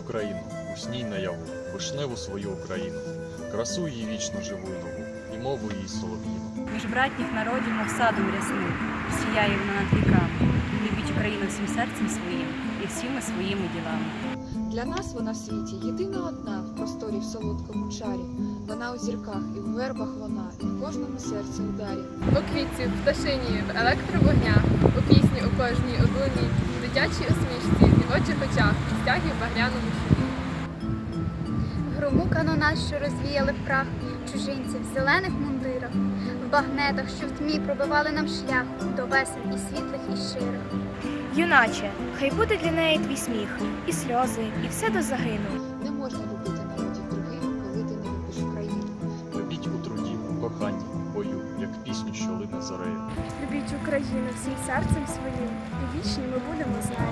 весній наяву, вишневу свою Україну, красу її вічно живу й нову, і мову її солов'їну. Між братніх народів, мов садом рясним, сіяє вона над віками. Любіть Україну всім серцем своїм і всіми своїми ділами. Для нас вона в світі єдина одна в просторі в солодкому чарі. Вона у зірках і в вербах вона, і в кожному серці ударі. У квітці, в пташині, в електровогнях, у пісні у кожній одуній, в дитячій усмішці, дівочих очах, і стягі в багряному. Грому канонад, що розвіяли в прах чужинців в зелених мундирах, в багнетах, що в тьмі пробивали нам шлях до весен і світлих, і щирих. Юначе, хай буде для неї твій сміх, і сльози, і все до загину. Не можна любити народів других, коли ти не любиш Україну. Любіть у труді, у коханні, у бою, як пісню, що лине зорею. Любіть Україну всім серцем своїм, і вічні ми будемо з нею.